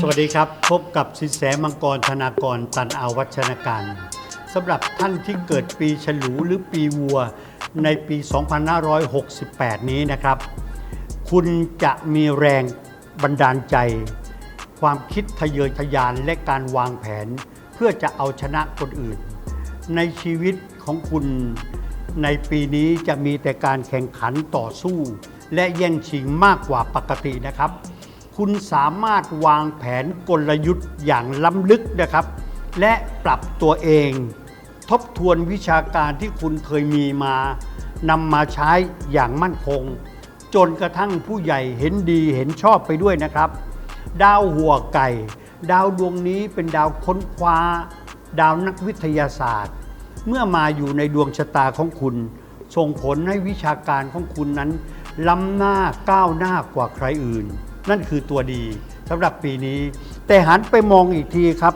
สวัสดีครับ พบกับสินแสมังกรธนากรตันอาวัชนาการสำหรับท่านที่เกิดปีฉลูหรือปีวัวในปี 2568 นี้นะครับ คุณจะมีแรงบันดาลใจ ความคิดทะเยอทะยานและการวางแผน เพื่อจะเอาชนะคนอื่น ในชีวิตของคุณในปีนี้จะมีแต่การแข่งขันต่อสู้ และแย่งชิงมากกว่าปกตินะครับ คุณสามารถวางแผนกลยุทธ์อย่างล้ำลึกนะครับ และปรับตัวเอง ทบทวนวิชาการที่คุณเคยมีมานำมาใช้อย่างมั่นคง จนกระทั่งผู้ใหญ่เห็นดีเห็นชอบไปด้วยนะครับ ดาวหัวไก่ ดาวดวงนี้เป็นดาวค้นคว้า ดาวนักวิทยาศาสตร์ เมื่อมาอยู่ในดวงชะตาของคุณ ส่งผลให้วิชาการของคุณนั้นล้ำหน้าก้าวหน้ากว่าใครอื่น นั่นคือตัวดีสำหรับปีนี้ แต่หันไปมองอีกทีครับ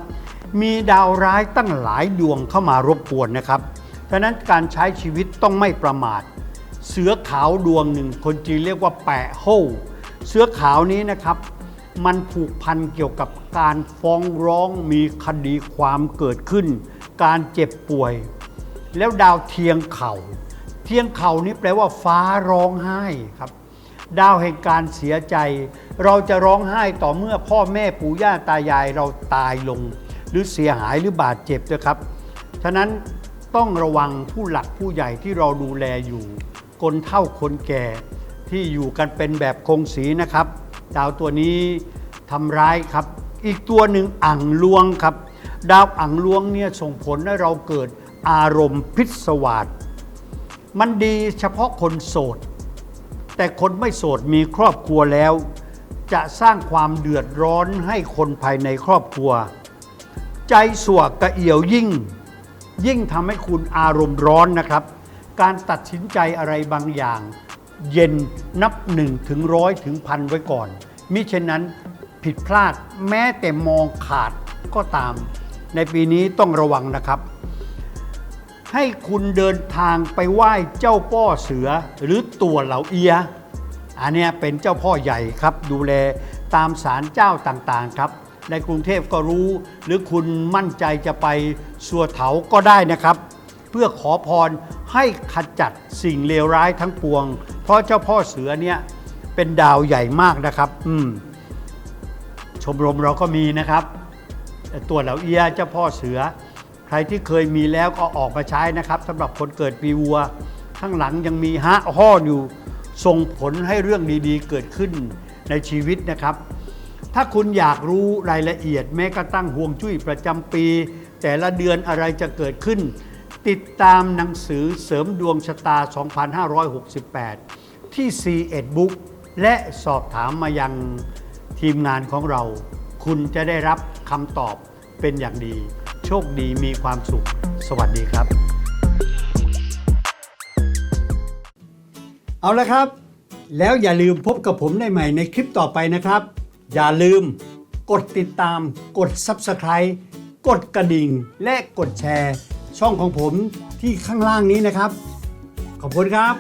มีดาวร้ายตั้งหลายดวงเข้ามารบกวนนะครับฉะนั้นการใช้ชีวิตต้องไม่ประมาท เสือขาวดวงหนึ่ง คนจีนเรียกว่าแปะโฮเสือขาวนี้นะครับ มันผูกพันเกี่ยวกับการฟ้องร้องมีคดีความเกิดขึ้น การเจ็บป่วย แล้วดาวเทียงเข่า เทียงเข่านี้แปลว่าฟ้าร้องไห้ครับ ดาวแห่งการเสียใจ เราจะร้องไห้ต่อเมื่อพ่อแม่ปู่ย่าตายายเราตายลง หรือเสียหายหรือบาดเจ็บนะครับ ฉะนั้นต้องระวังผู้หลักผู้ใหญ่ที่เราดูแลอยู่คนเฒ่าคนแก่ที่อยู่กันเป็นแบบคงสีนะครับ ดาวตัวนี้ทำร้ายครับ อีกตัวหนึ่งอ่างลวงครับ ดาวอ่างลวงเนี่ยส่งผลให้เราเกิดอารมณ์พิศวาสมันดีเฉพาะคนโสด แต่คนไม่โสดมีครอบครัวแล้ว จะสร้างความเดือดร้อนให้คนภายในครอบครัว ใจสวกกระเอี่ยวยิ่ง ยิ่งทำให้คุณอารมณ์ร้อนนะครับ การตัดสินใจอะไรบางอย่าง เย็นนับหนึ่งถึงร้อยถึงพันไว้ก่อน มิเช่นนั้นผิดพลาดแม้แต่มองขาดก็ตาม ในปีนี้ต้องระวังนะครับ ให้คุณเดินทางไปไหว้เจ้าพ่อเสือหรือตัวเหล่าเอีย อันนี้เป็นเจ้าพ่อใหญ่ครับ ดูแลตามศาลเจ้าต่างๆครับ ในกรุงเทพก็รู้ หรือคุณมั่นใจจะไปสัวเถาก็ได้นะครับ เพื่อขอพรให้ขจัดสิ่งเลวร้ายทั้งปวง เพราะเจ้าพ่อเสือเนี่ยเป็นดาวใหญ่มากนะครับ อืมชมรมเราก็มีนะครับ ตัวเหล่าเอียเจ้าพ่อเสือ รที่เคยมีแล้วก็ออกมาใช้นะครับสำหรับคนเกิดปีวัว ข้างหลังยังมีฮะห่ออยู่ส่งผลให้เรื่องดีๆ เกิดขึ้นในชีวิตนะครับ ถ้าคุณอยากรู้รายละเอียดแม้กระทั่งห่วงจุ้ยประจำปี แต่ละเดือนอะไรจะเกิดขึ้น ติดตามหนังสือเสริมดวงชะตา 2568 ที่ c ีเอ็ดบุ๊กและสอบถามมายังทีมงานของเรา คุณจะได้รับคำตอบเป็นอย่างดี โชคดีมีความสุข สวัสดีครับ เอาละครับ แล้วอย่าลืมพบกับผมได้ใหม่ในคลิปต่อไปนะครับ อย่าลืมกดติดตาม กด Subscribe กดกระดิ่ง และกดแชร์ ช่องของผมที่ข้างล่างนี้นะครับ ขอบคุณครับ